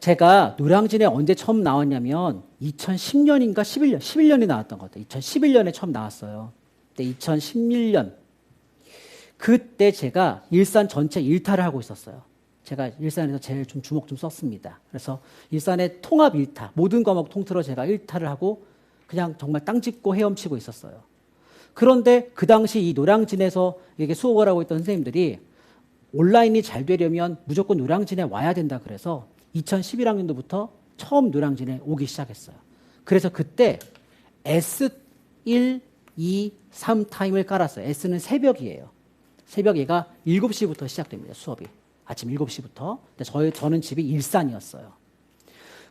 제가 노량진에 언제 처음 나왔냐면 2010년인가 11년, 11년이 나왔던 것 같아요. 2011년에 처음 나왔어요. 그때 2011년 그때 제가 일산 전체 일타를 하고 있었어요. 제가 일산에서 제일 좀 주목 좀 썼습니다. 그래서 일산의 통합 일타, 모든 과목 통틀어 제가 일타를 하고 그냥 정말 땅 짚고 헤엄치고 있었어요. 그런데 그 당시 이 노량진에서 이게 수업을 하고 있던 선생님들이 온라인이 잘 되려면 무조건 노량진에 와야 된다 그래서 2011학년도부터 처음 노량진에 오기 시작했어요. 그래서 그때 S1, 2, 3 타임을 깔았어요. S는 새벽이에요. 새벽 얘가 7시부터 시작됩니다. 수업이. 아침 7시부터. 근데 저희, 저는 집이 일산이었어요.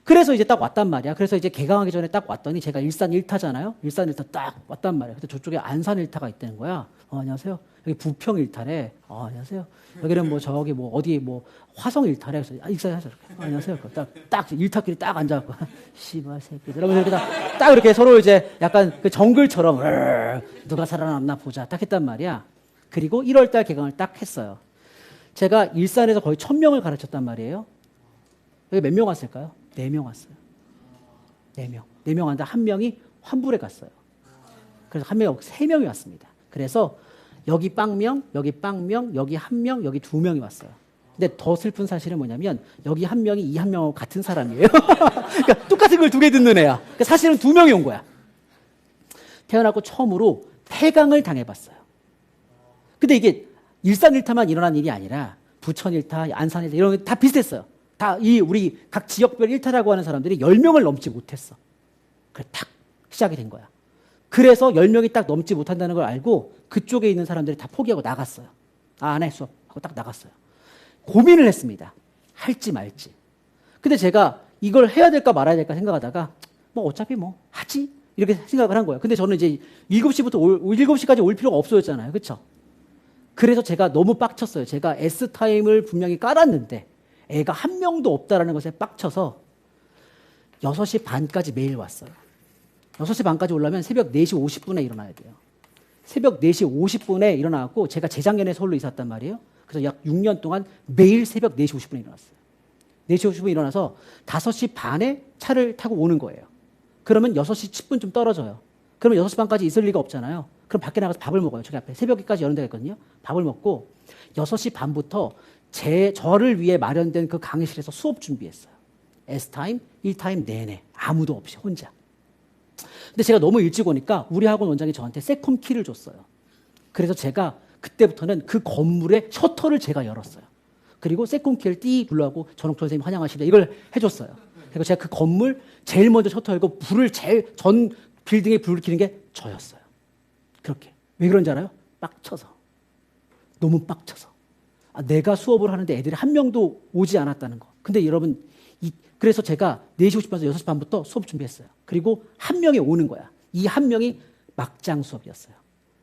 그래서 이제 딱 왔단 말이야. 그래서 이제 개강하기 전에 딱 왔더니 제가 일산 1타잖아요. 일산 1타 딱 왔단 말이야. 근데 저쪽에 안산 1타가 있다는 거야. 어, 안녕하세요. 여기 부평 1타래. 어, 안녕하세요. 여기는 뭐 저기 뭐 어디 뭐 화성 1타래. 그래서 아, 익사하죠. 어, 안녕하세요. 딱, 딱 1타끼리 딱 앉아갖고 씨발 새끼들. 이러면서 이렇게 딱, 딱 이렇게 서로 이제 약간 그 정글처럼 누가 살아남나 보자. 딱 했단 말이야. 그리고 1월 달 개강을 딱 했어요. 제가 일산에서 거의 1000명을 가르쳤단 말이에요. 여기 몇 명 왔을까요? 4명 왔어요. 4명. 4명 왔는데 한 명이 환불에 갔어요. 그래서 한 명, 3명이 왔습니다. 그래서 여기 빵명, 여기 빵명, 여기 한 명, 여기 두 명이 왔어요. 근데 더 슬픈 사실은 뭐냐면 여기 한 명이 이 한 명하고 같은 사람이에요. 그러니까 똑같은 걸 두 개 듣는 애야. 그러니까 사실은 두 명이 온 거야. 태어나고 처음으로 폐강을 당해봤어요. 근데 이게 일산 일타만 일어난 일이 아니라 부천 일타, 안산 일타 이런 게 다 비슷했어요. 다 이 우리 각 지역별 일타라고 하는 사람들이 10명을 넘지 못했어. 그래 탁 시작이 된 거야. 그래서 10명이 딱 넘지 못한다는 걸 알고 그쪽에 있는 사람들이 다 포기하고 나갔어요. 아, 안 해, 수업. 하고 딱 나갔어요. 고민을 했습니다. 할지 말지. 근데 제가 이걸 해야 될까 말아야 될까 생각하다가 뭐 어차피 뭐 하지. 이렇게 생각을 한 거예요. 근데 저는 이제 7시부터 올, 7시까지 올 필요가 없어졌잖아요. 그쵸? 그래서 제가 너무 빡쳤어요. 제가 S타임을 분명히 깔았는데 애가 한 명도 없다라는 것에 빡쳐서 6시 반까지 매일 왔어요. 6시 반까지 올라면 새벽 4시 50분에 일어나야 돼요. 새벽 4시 50분에 일어나고 제가 재작년에 서울로 이사왔단 말이에요. 그래서 약 6년 동안 매일 새벽 4시 50분에 일어났어요. 4시 50분에 일어나서 5시 반에 차를 타고 오는 거예요. 그러면 6시 10분쯤 떨어져요. 그러면 6시 반까지 있을 리가 없잖아요. 그럼 밖에 나가서 밥을 먹어요. 저기 앞에 새벽에까지 여는 데가 있거든요. 밥을 먹고 6시 반부터 제 저를 위해 마련된 그 강의실에서 수업 준비했어요. S타임, 1타임 내내 아무도 없이 혼자. 근데 제가 너무 일찍 오니까 우리 학원 원장이 저한테 세콤 키를 줬어요. 그래서 제가 그때부터는 그 건물의 셔터를 제가 열었어요. 그리고 세콤 키를 띠 불러하고 전옥철 선생님 환영하십니다. 이걸 해줬어요. 그리고 제가 그 건물 제일 먼저 셔터 열고 불을 제일 전 빌딩에 불을 켜는 게 저였어요. 그렇게. 왜 그런지 알아요? 빡쳐서. 너무 빡쳐서. 아, 내가 수업을 하는데 애들이 한 명도 오지 않았다는 거. 근데 여러분, 이, 그래서 제가 4시 50분에서 6시 반부터 수업 준비했어요. 그리고 한 명이 오는 거야. 이 한 명이 막장 수업이었어요.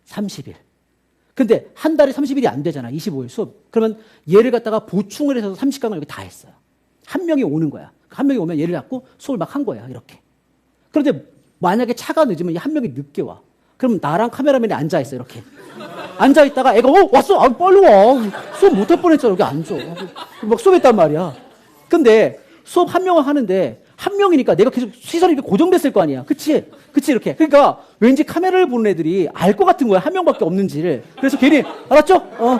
30일. 근데 한 달에 30일이 안 되잖아. 25일 수업. 그러면 얘를 갖다가 보충을 해서 30강을 여기 다 했어요. 한 명이 오는 거야. 한 명이 오면 얘를 갖고 수업을 막 한 거야. 이렇게. 그런데 만약에 차가 늦으면 한 명이 늦게 와. 그럼 나랑 카메라맨이 앉아 있어 이렇게. 앉아 있다가 애가 어 왔어, 아 빨리 와. 수업 못할 뻔 했잖아 여기 앉아. 막 수업했단 말이야. 근데 수업 한 명을 하는데 한 명이니까 내가 계속 시선이 고정됐을 거 아니야. 그치? 그치, 이렇게. 그러니까 왠지 카메라를 보는 애들이 알 것 같은 거야. 한 명밖에 없는지를. 그래서 괜히, 알았죠? 어.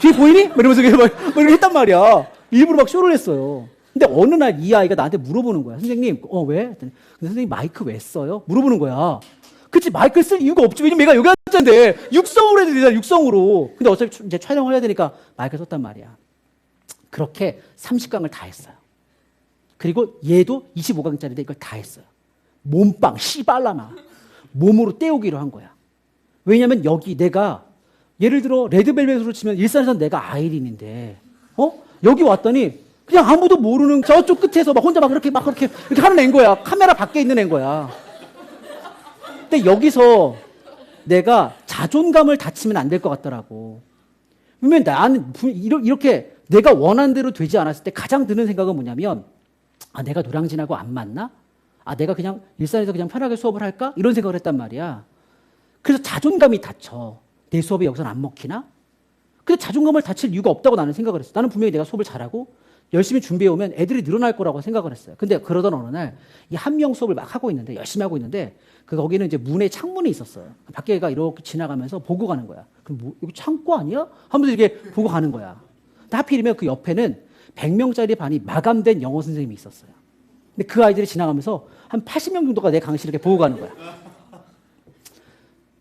뒤에 보이니? 막 이러면서 막, 막 이렇게 했단 말이야. 일부러 막 쇼를 했어요. 근데 어느 날 이 아이가 나한테 물어보는 거야. 선생님, 어, 왜? 근데 선생님 마이크 왜 써요? 물어보는 거야. 그치, 마이크를 쓸 이유가 없지. 왜냐면 얘가 여기 앉았는데, 육성으로 해야 되잖아, 육성으로. 근데 어차피 이제 촬영을 해야 되니까 마이크 썼단 말이야. 그렇게 30강을 다 했어요. 그리고 얘도 25강짜리인데 이걸 다 했어요. 몸빵, 씨발라마. 몸으로 때우기로 한 거야. 왜냐면 여기 내가, 예를 들어, 레드벨벳으로 치면 일산에서는 내가 아이린인데, 어? 여기 왔더니, 그냥 아무도 모르는 저쪽 끝에서 막 혼자 막 그렇게 막 그렇게, 이렇게 하는 애인 거야. 카메라 밖에 있는 애인 거야. 근데 여기서 내가 자존감을 다치면 안 될 것 같더라고. 왜냐면 나는 이렇게 내가 원한 대로 되지 않았을 때 가장 드는 생각은 뭐냐면, 아, 내가 노량진하고 안 맞나? 아, 내가 그냥 일산에서 그냥 편하게 수업을 할까? 이런 생각을 했단 말이야. 그래서 자존감이 다쳐. 내 수업이 여기서는 안 먹히나? 근데 자존감을 다칠 이유가 없다고 나는 생각을 했어. 나는 분명히 내가 수업을 잘하고 열심히 준비해 오면 애들이 늘어날 거라고 생각을 했어요. 근데 그러던 어느 날 이 한 명 수업을 막 하고 있는데 열심히 하고 있는데 그 거기는 이제 문에 창문이 있었어요. 밖에 가 이렇게 지나가면서 보고 가는 거야. 그럼 뭐, 여기 창고 아니야? 하면서 이렇게 보고 가는 거야. 하필이면 그 옆에는 100명짜리 반이 마감된 영어 선생님이 있었어요. 근데 그 아이들이 지나가면서 한 80명 정도가 내 강의실을 이렇게 보고 가는 거야.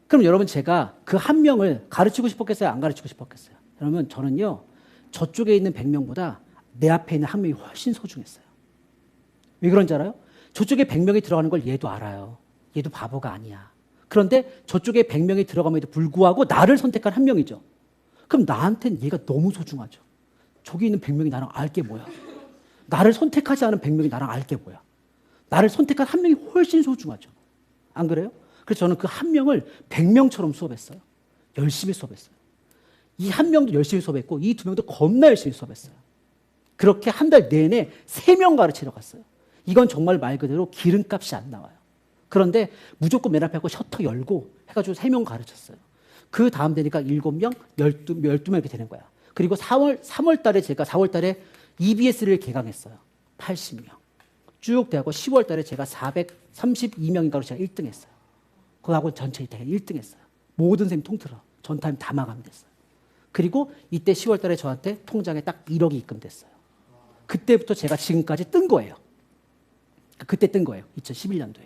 그럼 여러분 제가 그 한 명을 가르치고 싶었겠어요? 안 가르치고 싶었겠어요? 여러분 저는요 저쪽에 있는 100명보다 내 앞에 있는 한 명이 훨씬 소중했어요. 왜 그런지 알아요? 저쪽에 100명이 들어가는 걸 얘도 알아요. 얘도 바보가 아니야. 그런데 저쪽에 100명이 들어감에도 불구하고 나를 선택한 한 명이죠. 그럼 나한테는 얘가 너무 소중하죠. 저기 있는 100명이 나랑 알게 뭐야? 나를 선택하지 않은 100명이 나랑 알게 뭐야? 나를 선택한 한 명이 훨씬 소중하죠. 안 그래요? 그래서 저는 그 한 명을 100명처럼 수업했어요. 열심히 수업했어요. 이 한 명도 열심히 수업했고 이 두 명도 겁나 열심히 수업했어요. 그렇게 한 달 내내 세 명 가르치러 갔어요. 이건 정말 말 그대로 기름값이 안 나와요. 그런데 무조건 맨 앞에 하고 셔터 열고 해가지고 세 명 가르쳤어요. 그 다음 되니까 일곱 명, 열두, 열두 명 이렇게 되는 거야. 그리고 4월, 3월 달에 제가 4월 달에 EBS를 개강했어요. 80명. 쭉 되고 10월 달에 제가 432명인가로 제가 1등 했어요. 그거하고 전체 대회 1등 했어요. 모든 쌤 통틀어. 전타임 다 마감됐어요. 그리고 이때 10월 달에 저한테 통장에 딱 1억이 입금됐어요. 그때부터 제가 지금까지 뜬 거예요. 그때 뜬 거예요. 2011년도에.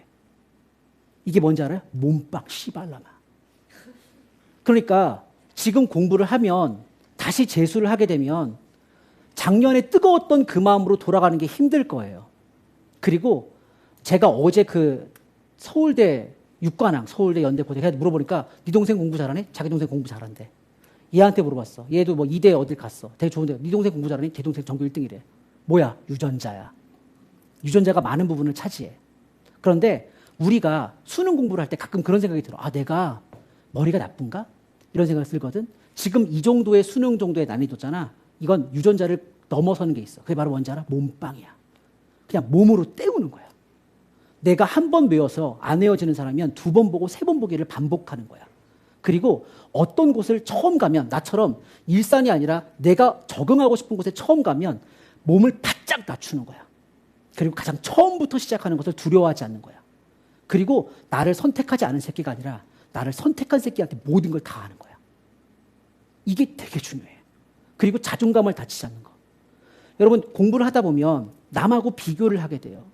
이게 뭔지 알아요? 몸빡 시발라마. 그러니까 지금 공부를 하면 다시 재수를 하게 되면 작년에 뜨거웠던 그 마음으로 돌아가는 게 힘들 거예요. 그리고 제가 어제 그 서울대 육관왕, 서울대 연대 고대 물어보니까 네 동생 공부 잘하네? 자기 동생 공부 잘한대. 얘한테 물어봤어. 얘도 뭐 이대 어딜 갔어. 되게 좋은데 네 동생 공부 잘하니? 걔 동생 전교 1등이래. 뭐야? 유전자야. 유전자가 많은 부분을 차지해. 그런데 우리가 수능 공부를 할 때 가끔 그런 생각이 들어. 아, 내가 머리가 나쁜가? 이런 생각을 들거든. 지금 이 정도의 수능 정도의 난이도잖아. 이건 유전자를 넘어서는 게 있어. 그게 바로 뭔지 알아? 몸빵이야. 그냥 몸으로 때우는 거야. 내가 한 번 외워서 안 외워지는 사람이면 두 번 보고 세 번 보기를 반복하는 거야. 그리고 어떤 곳을 처음 가면 나처럼 일산이 아니라 내가 적응하고 싶은 곳에 처음 가면 몸을 바짝 낮추는 거야. 그리고 가장 처음부터 시작하는 것을 두려워하지 않는 거야. 그리고 나를 선택하지 않은 새끼가 아니라 나를 선택한 새끼한테 모든 걸 다 하는 거야. 이게 되게 중요해. 그리고 자존감을 다치지 않는 거. 여러분 공부를 하다 보면 남하고 비교를 하게 돼요.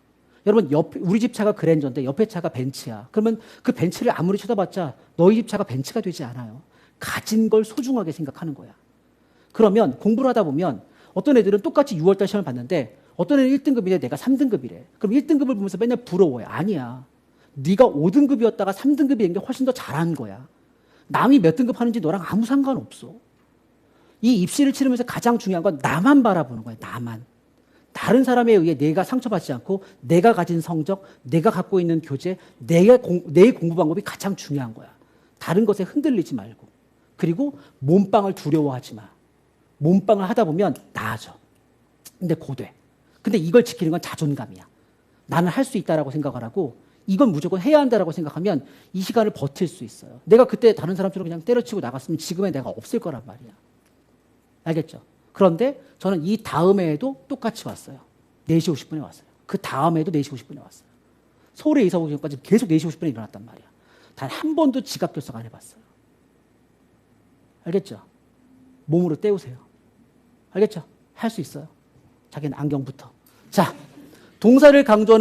여러분 옆 우리 집 차가 그랜저인데 옆에 차가 벤츠야. 그러면 그 벤츠를 아무리 쳐다봤자 너희 집 차가 벤츠가 되지 않아요. 가진 걸 소중하게 생각하는 거야. 그러면 공부를 하다 보면 어떤 애들은 똑같이 6월달 시험을 봤는데 어떤 애는 1등급인데 내가 3등급이래. 그럼 1등급을 보면서 맨날 부러워해. 아니야. 네가 5등급이었다가 3등급이 된 게 훨씬 더 잘한 거야. 남이 몇 등급 하는지 너랑 아무 상관없어. 이 입시를 치르면서 가장 중요한 건 나만 바라보는 거야. 나만. 다른 사람에 의해 내가 상처받지 않고 내가 가진 성적, 내가 갖고 있는 교재, 내가 공, 내 공부 방법이 가장 중요한 거야. 다른 것에 흔들리지 말고. 그리고 몸빵을 두려워하지 마. 몸빵을 하다 보면 나아져. 근데 고돼. 근데 이걸 지키는 건 자존감이야. 나는 할 수 있다라고 생각을 하고 이건 무조건 해야 한다라고 생각하면 이 시간을 버틸 수 있어요. 내가 그때 다른 사람처럼 그냥 때려치고 나갔으면 지금의 내가 없을 거란 말이야. 알겠죠? 그런데 저는 이 다음 해에도 똑같이 왔어요. 4시 50분에 왔어요. 그 다음 해에도 4시 50분에 왔어요. 서울에 이사 오기 전까지 계속 4시 50분에 일어났단 말이야. 단 한 번도 지각 결석 안 해봤어요. 알겠죠? 몸으로 때우세요. 알겠죠? 할 수 있어요. 자기는 안경부터. 자, 동사를 강조하는